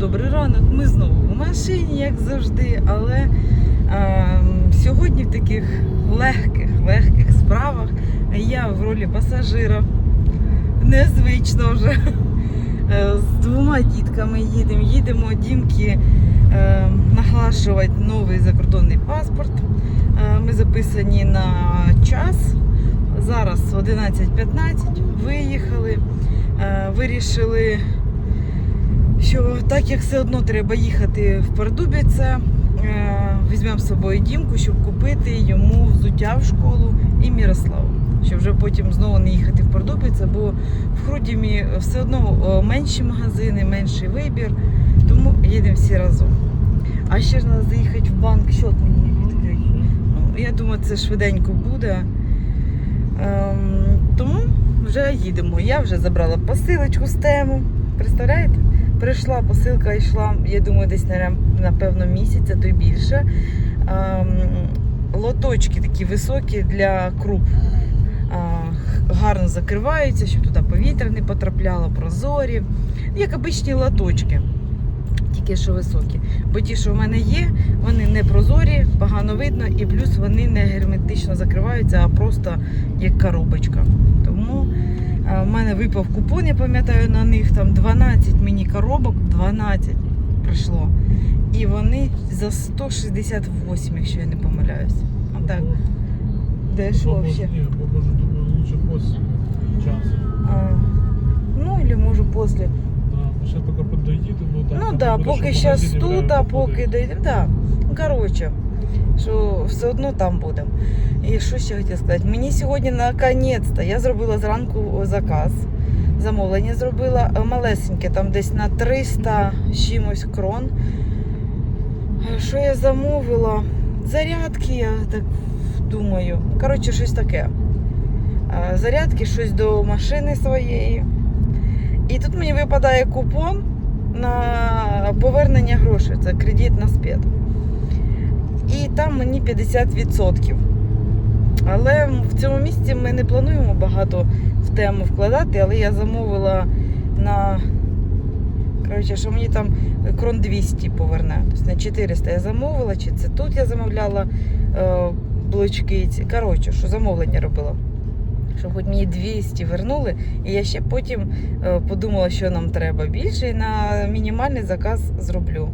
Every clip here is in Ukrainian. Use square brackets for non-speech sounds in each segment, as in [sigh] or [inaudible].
добрий ранок. Ми знову в машині, як завжди, але е, сьогодні в таких легких, легких справах я в ролі пасажира. Незвично вже. Е, З двома дітками їдемо. Їдемо дімки е, наглашувати новий закордонний паспорт. Е, ми записані на час. Зараз 11.15. Виїхали. Е, вирішили що так як все одно треба їхати в Пардубіце, е, візьмемо з собою дімку, щоб купити йому взуття в школу і Мірославу. Щоб вже потім знову не їхати в Пардубіце, бо в Хрудімі все одно менші магазини, менший вибір. Тому їдемо всі разом. А ще ж треба заїхати в банк, счет мені відкрити. Ну, я думаю, це швиденько буде. Ем, тому вже їдемо. Я вже забрала посилочку з тему. Представляєте? Прийшла посилка, йшла, я думаю, десь на- напевно місяця, то й більше. Ем, лоточки такі високі для круп. Гарно закриваються, щоб туди повітря не потрапляло, прозорі. Як обичні лоточки, тільки що високі. Бо ті, що в мене є, вони не прозорі, погано видно, і плюс вони не герметично закриваються, а просто як коробочка. Тому е, в мене випав купон, я пам'ятаю, на них там 12 міні-коробок, 12 прийшло. І вони за 168, якщо я не помиляюсь. Отак. Де що Бабушка, взагалі? Ні, бабушка, думаю, лучше после часу. А, ну, или може після. Да, ще поки подоїдемо. Так, Ну там да, буде, поки щоб в зараз магазині тут, время а поки походити. дійдемо. Да. Ну, Коротше, Що все одно там будемо. І що ще хотіла сказати? Мені сьогодні наконець-то я зробила зранку заказ. Замовлення зробила е, малесеньке, там десь на 300 чимось крон. Е, Що я замовила? Зарядки, я так думаю. Коротше, щось таке. Е, Зарядки, щось до машини своєї. І тут мені випадає купон на повернення грошей. Це кредит на спет. І там мені 50%. Але в цьому місці ми не плануємо багато в тему вкладати, але я замовила на. Коротше, що мені там крон 200 поверне. Тобто на 400 я замовила, чи це тут я замовляла е, блочки. Коротше, що замовлення робила. Щоб хоч мені 200 вернули, і я ще потім е, подумала, що нам треба більше, і на мінімальний заказ зроблю.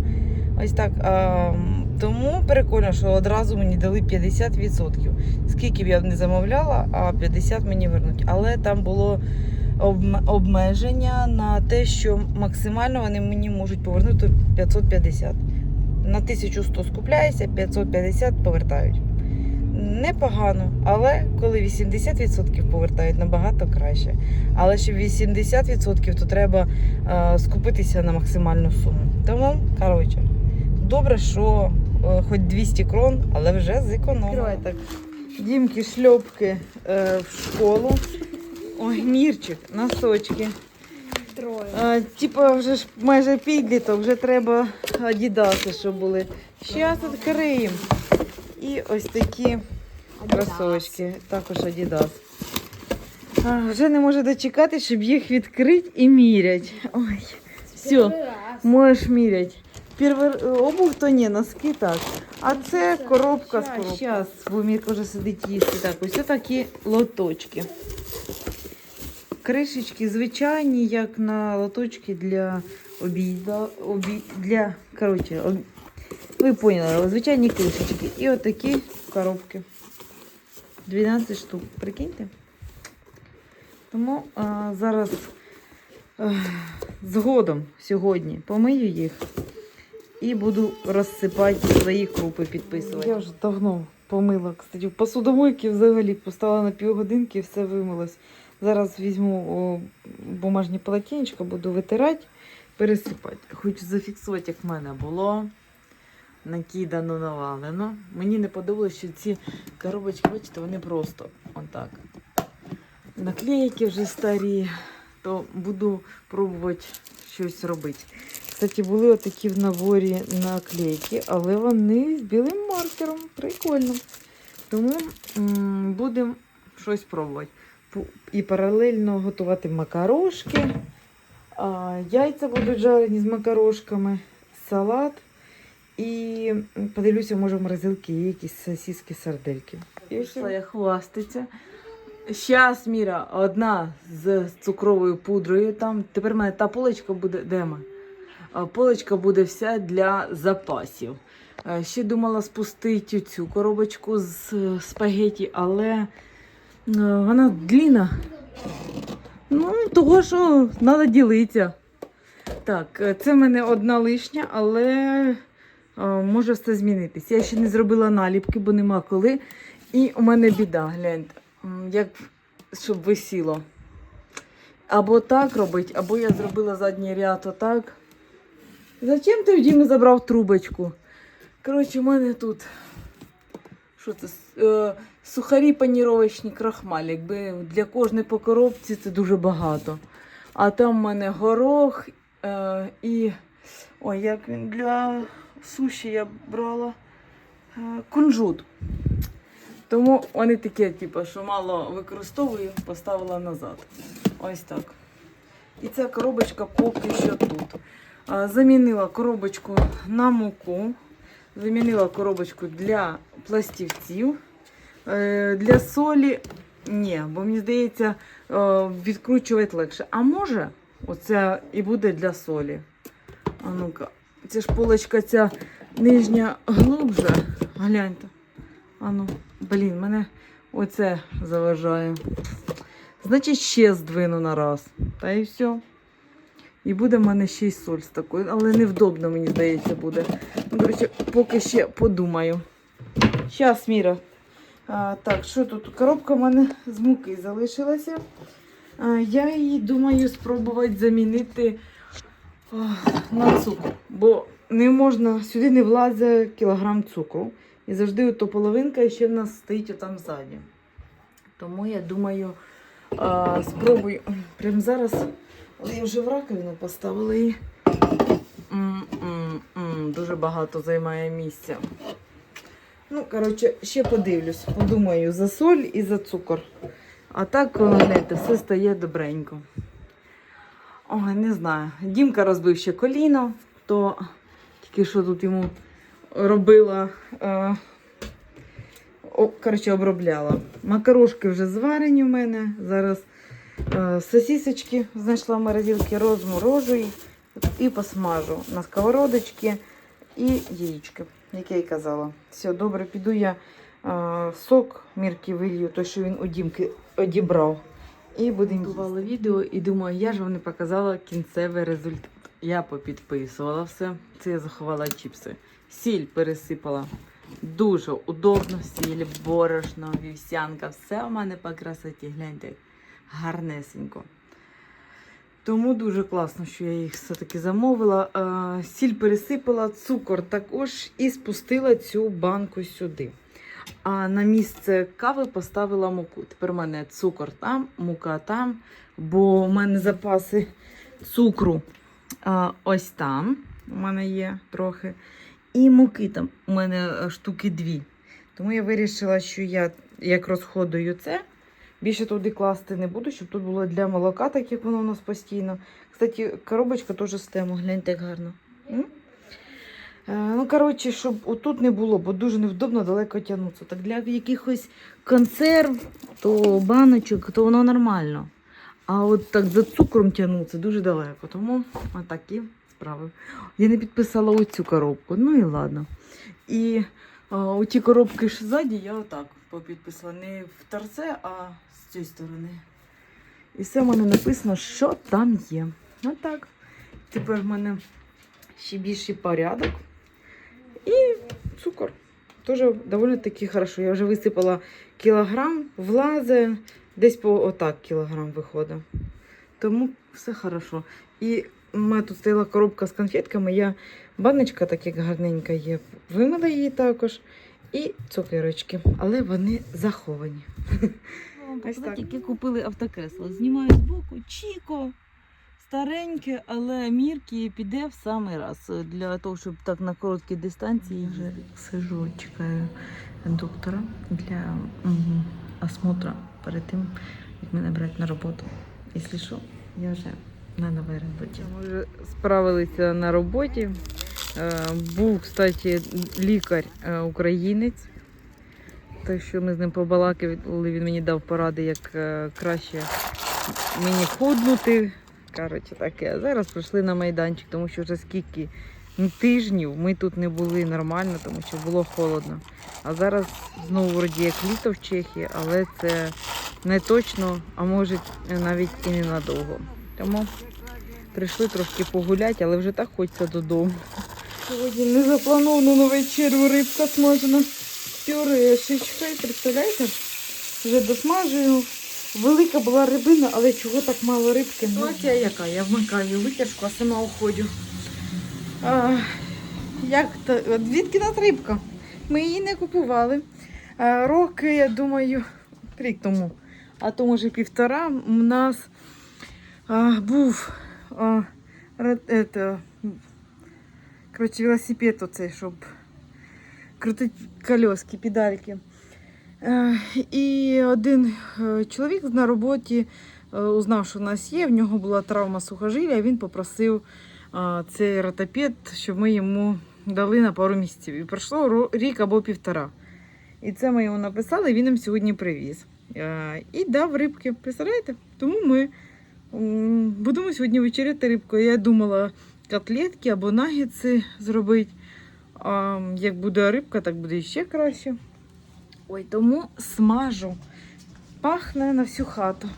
Ось так. А, тому прикольно, що одразу мені дали 50%. Скільки б я не замовляла, а 50 мені вернуть. Але там було обмеження на те, що максимально вони мені можуть повернути 550. На 1100 скупляюся, 550 повертають. Непогано, але коли 80% повертають, набагато краще. Але щоб 80%, то треба е, скупитися на максимальну суму. Тому, коротше, добре, що хоч 200 крон, але вже зекономила. так. Дімки, шльопки е, в школу. Ой, мірчик, носочки. Троє. А, типа вже ж майже підліток, вже треба адідаси, щоб були. Зараз відкриємо. І ось такі кросовочки, також Adidas. А, вже не можу дочекати, щоб їх відкрити і мірять. Ой, все, можеш міряти. Перший обув то ні, носки так. А це коробка з коробки. Зараз, бо Мірка вже сидить їсти. Так, ось такі лоточки. Кришечки звичайні, як на лоточки для обіда. Обі... Для, коротше, об... ви поняли, звичайні кришечки. І отакі коробки. 12 штук, прикиньте. Тому а, зараз а, згодом сьогодні помию їх і буду розсипати свої крупи, підписувати. Я вже давно помила, кстати, в посудомойки взагалі поставила на півгодинки і все вимилось. Зараз візьму бумажні полотенечка, буду витирати, пересипати. Хочу зафіксувати, як в мене було. Накидано, навалено. Мені не подобалося, що ці коробочки, бачите, вони просто отак. Наклейки вже старі, то буду пробувати щось робити. Кстати, були отакі в наборі наклейки, але вони з білим маркером. Прикольно. Тому будемо щось пробувати. І паралельно готувати макарошки. А, яйця будуть жарені з макарошками, салат. І подивлюся, може в морозилці є якісь сосиски, сардельки. І все. Я хваститься. Щас, Міра, одна з цукровою пудрою. Там тепер в мене та поличка буде. Де ми? А, Поличка буде вся для запасів. Е, Ще думала спустити цю коробочку з е, спагеті, але е, вона длінна. Ну, того, що треба ділитися. Так, е, це в мене одна лишня, але е, може все змінитись. Я ще не зробила наліпки, бо нема коли. І у мене біда, гляньте, як щоб висіло. Або так робить, або я зробила задній ряд отак. Зачем ти в Дімі забрав трубочку? Коротше, у мене тут що це? Е, сухарі паніровочні крахмаль. Якби для кожної по коробці це дуже багато. А там в мене горох е, і. Ой, як він для суші я брала е, кунжут. Тому вони такі, типу, що мало використовую, поставила назад. Ось так. І ця коробочка поки що тут. Замінила коробочку на муку, замінила коробочку для пластівців. Е, Для солі ні, бо мені здається, е, відкручувати легше. А може, оце і буде для солі. А ну-ка, ця ж полочка ця нижня глубже. Гляньте. А ну, блін, мене оце заважає. Значить, ще здвину на раз. Та і все. І буде в мене ще й соль з такою, але невдобно, мені здається, буде. Ну, коротше, поки ще подумаю. Щас, Міра. А, так, що тут? Коробка в мене з муки залишилася. А, я її думаю спробувати замінити а, на цукор. Бо не можна, сюди не влазить кілограм цукру. І завжди ото половинка ще в нас стоїть там ззаді. Тому я думаю, а, спробую прямо зараз. Але я вже в раковину поставила її. Дуже багато займає місця. Ну, коротше, ще подивлюсь. Подумаю за соль і за цукор. А так, знаєте, все стає добренько. Ой, не знаю. Дімка розбив ще коліно, то тільки що тут йому робила. Е, о, коротше, обробляла. Макарошки вже зварені в мене. Зараз е, сосисочки знайшла в морозилці, розморожу їх і посмажу на сковородочці і яєчки, як я й казала. Все, добре, піду я е, сок мірки вилью, той, що він у Дімки одібрав. І будемо Готувала відео і думаю, я ж вам не показала кінцевий результат. Я попідписувала все. Це я заховала чіпси. Сіль пересипала. Дуже удобно, сіль, борошно, вівсянка. Все у мене по красоті. Гляньте, гарнесенько. Тому дуже класно, що я їх все-таки замовила. Е, Сіль пересипала, цукор також і спустила цю банку сюди. А на місце кави поставила муку. Тепер у мене цукор там, мука там, бо у мене запаси цукру а, ось там. У мене є трохи. І муки там у мене е, штуки дві. Тому я вирішила, що я як розходую це, більше туди класти не буду, щоб тут було для молока, так як воно у нас постійно. Кстати, коробочка теж з тему, гляньте, як гарно. Е, Ну, коротше, щоб отут не було, бо дуже невдобно далеко тягнутися. Так для якихось консерв, то баночок, то воно нормально. А от так за цукром тягнутися дуже далеко. Тому отакі справи. Я не підписала оцю коробку, ну і ладно. І а, оті коробки ж ззаді я отак попідписала. Не в торце, а цієї сторони. І все в мене написано, що там є. Отак. Тепер в мене ще більший порядок. І цукор. Теж доволі таки хорошо. Я вже висипала кілограм, влазе, десь по отак кілограм виходить. Тому все хорошо. І у мене тут стояла коробка з конфетками. Я баночка, так гарненька є, вимила її також. І цукерочки, але вони заховані. [laughs] Ось так. Тільки купили автокресло. Знімаю з боку, чіко, стареньке, але мірки піде в самий раз. Для того, щоб так на короткій дистанції. Вже сижу, чекаю доктора для угу, осмотра перед тим, як мене брати на роботу. Якщо що, я вже на новій роботі. Ми вже справилися на роботі. Е, Був, кстати, лікар е. Так що ми з ним побалакали, він мені дав поради, як е, краще мені худнути. Коротше, таке. Зараз прийшли на майданчик, тому що вже скільки тижнів ми тут не були нормально, тому що було холодно. А зараз знову вроді як літо в Чехії, але це не точно, а може навіть і ненадовго. Тому прийшли трошки погуляти, але вже так хочеться додому. Сьогодні не заплановано на вечерю рибка смажена пюрешечкою. Представляєте? Вже досмажую. Велика була рибина, але чого так мало рибки? Ситуація яка? Я вмикаю витяжку, а сама уходжу. А, як то, звідки нас рибка? Ми її не купували. А, роки, я думаю, рік тому, а то може півтора, у нас а, був а, ре- ето, коротше, велосипед оцей, щоб крутити колески, педальки. Е, І один е, чоловік на роботі е, узнав, що в нас є, в нього була травма сухожилля, він попросив цей ротопед, щоб ми йому дали на пару місяців. І пройшло рік або півтора. І це ми йому написали, він нам сьогодні привіз. І дав рибки. Представляєте? Тому ми будемо сьогодні вечеряти рибкою. Я думала котлетки або нагетси зробити. А як буде рибка, так буде ще краще. Ой, тому смажу. Пахне на всю хату.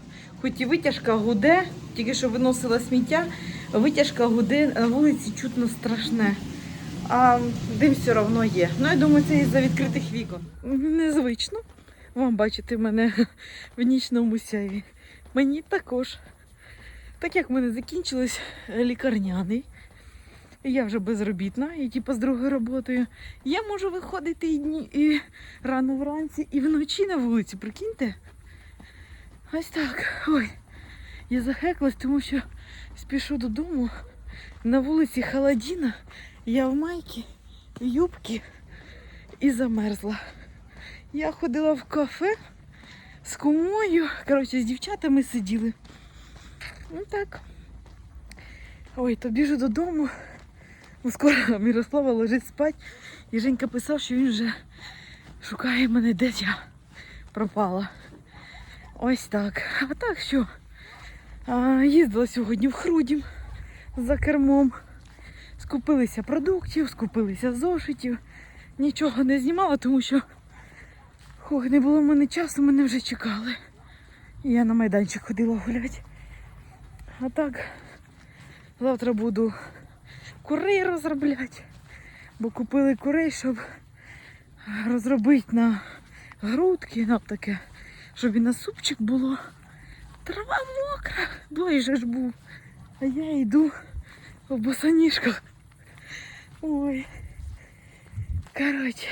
Хоч і витяжка гуде, тільки що виносила сміття, витяжка гуде, на вулиці чутно страшне. А дим все одно є. Ну, я думаю, це із-за відкритих вікон. Незвично вам бачити мене в нічному сяйві. Мені також. Так як в мене закінчилось лікарняний, я вже безробітна і типу з другою роботою. Я можу виходити і, дні, і рано вранці, і вночі на вулиці, прикиньте. Ось так. Ой, я захеклась, тому що спішу додому. На вулиці холодіна, я в майці, в і замерзла. Я ходила в кафе з кумою, коротше, з дівчатами сиділи. Ну так. Ой, то біжу додому. Ну, скоро [laughs] Мирослава лежить спать. І Женька писав, що він вже шукає мене, де я пропала. Ось так. А так що? А, їздила сьогодні в Хрудім за кермом. Скупилися продуктів, скупилися зошитів. Нічого не знімала, тому що ох, не було в мене часу, мене вже чекали. І я на майданчик ходила гуляти. А так, завтра буду курей розробляти. Бо купили курей, щоб розробити на грудки, на таке, щоб і на супчик було. Трава мокра, же ж був. А я йду в босоніжках. Ой. Коротше,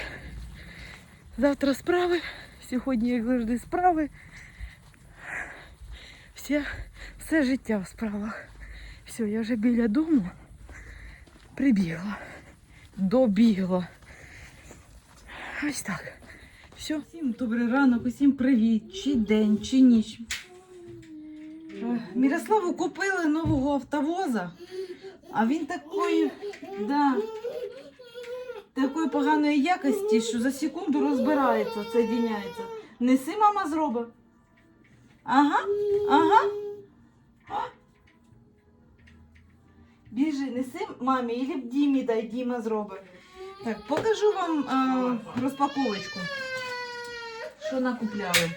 завтра справи, сьогодні, як завжди, справи. Все, все життя в справах. Все, я вже біля дому прибігла, добігла. Ось так. Все. Всім добрий ранок, усім привіт, чи день, чи ніч. Е, Мірославу купили нового автовоза, а він такої, да, такої поганої якості, що за секунду розбирається, соединяється. Неси, мама зробить. Ага, ага. Біжи, неси мамі, і Дімі дай, Діма зробить. Так, покажу вам е, розпаковочку. Що накупляли.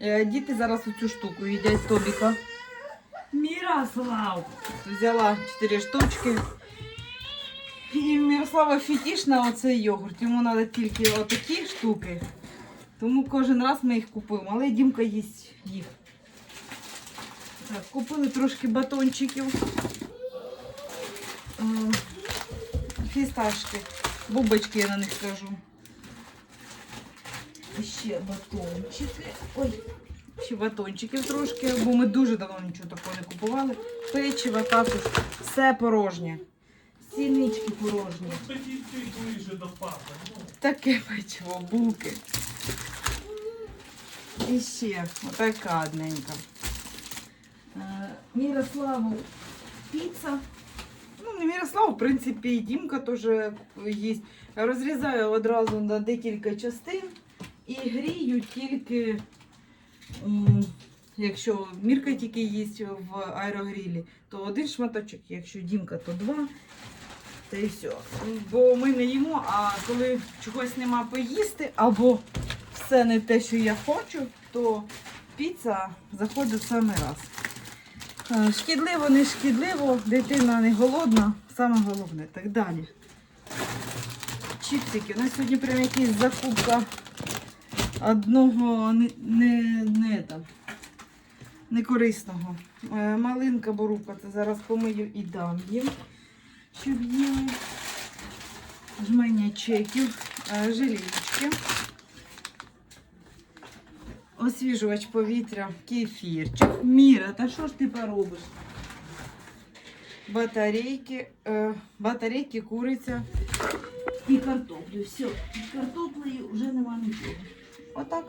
Е, діти зараз оцю штуку їдять Тобіка. Мірослав! Взяла 4 штучки. І Мірослава фетиш на оцей йогурт. Йому треба тільки отакі штуки. Тому кожен раз ми їх купуємо, але Дімка їсть їх. Так, купили трошки батончиків. Фісташки. Бубочки я на них кажу. І Ще батончики. Ой, ще батончиків трошки, бо ми дуже давно нічого такого не купували. Печиво також. Все порожнє. Сільнички порожні. Таке печиво, булки. І ще отака одненька. Е, Мірославу піца. Не Мірослав, в принципі, і Дімка теж їсть. Розрізаю одразу на декілька частин і грію тільки, якщо Мірка тільки їсть в аерогрілі, то один шматочок, якщо Дімка, то два. Та і все. Бо ми не їмо, а коли чогось нема поїсти, або все не те, що я хочу, то піца заходить саме раз. Е, Шкідливо, не шкідливо, дитина не голодна, саме головне. Так далі. Чіпсики. У нас сьогодні прям якась закупка одного не, не, не, там, не корисного. Е, Малинка борука, це зараз помию і дам їм, щоб їли. Жмення чеків, е, желічки. Освіжувач повітря, кефірчик. Міра, та що ж ти поробиш? Батарейки, е, батарейки, куриця і картоплю. Все, картоплею вже нема нічого. Отак.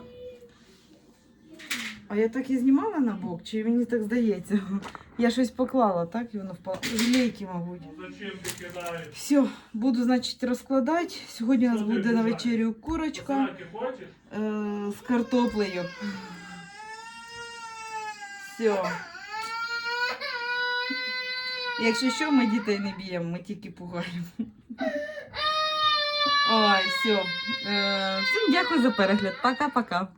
А я так і знімала на бок, чи мені так здається? Я щось поклала, так? І воно впало. Глейки, мабуть. Ну зачем ти кидаєш? Все, буду, значить, розкладати. Сьогодні у нас буде на вечерю курочка. Е, з картоплею. Все. Якщо що, ми дітей не б'ємо, ми тільки пугаємо. Ой, все. Е, всім дякую за перегляд. Пока-пока.